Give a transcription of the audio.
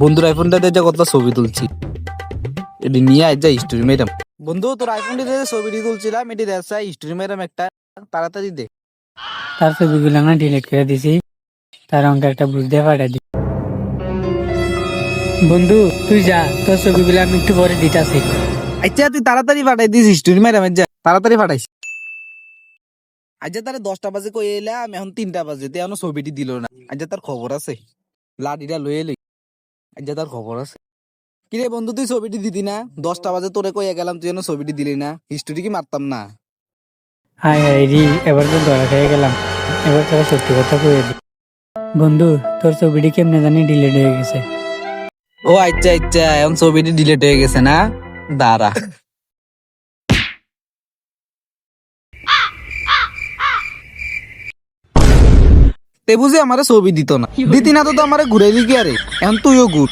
বন্ধুর আইফোনটা দিয়ে কত ছবি তুলছি। এটি নিয়ে আজ যা স্টোরি মেরাম বন্ধু তোর আইফোনটি দিয়ে ছবিটি তুলছিলাম এটি দেখা স্টোরি মেরাম একটা তাড়াতাড়ি দে। তার ছবিগুলো আমরা ডিলিট করে দিছি। তার অঙ্কে একটা বুঝ দিয়ে পাঠাই দি বন্ধু তুই যা তোর ছবিগুলো আমি একটু পরে দিতাছি। আচ্ছা তুই তাড়াতাড়ি পাঠাই দিস স্টোরি মেরাম যা তাড়াতাড়ি পাঠাইস। আজ তারে দশটা বাজে কই এলাম এখন তিনটা বাজে তুই এখনও ছবিটি দিল না। আজ তার খবর আছে। লাডিটা লয়ে এলি আজ তার খবর আছে। কিরে বন্ধু তুই ছবিটি দিতি না? দশটা বাজে তোরে কইয়া গেলাম তুই যেন ছবিটি দিলি না। হিস্টোরি কি মারতাম না? হাই হাই রি এবার তো ধরা খেয়ে গেলাম। এবার তোরা সত্যি কথা কয়ে দি। বন্ধু তোর ছবিটি কেমনে জানি ডিলিট হয়ে গেছে। ও আচ্ছা আচ্ছা এখন ছবিটি ডিলিট হয়ে গেছে না? দাঁড়া। তে বুঝে আমার ছবি দিত না। দিতি না তো আমারে ঘুরে দিকে আরে এখন তুইও ঘুর।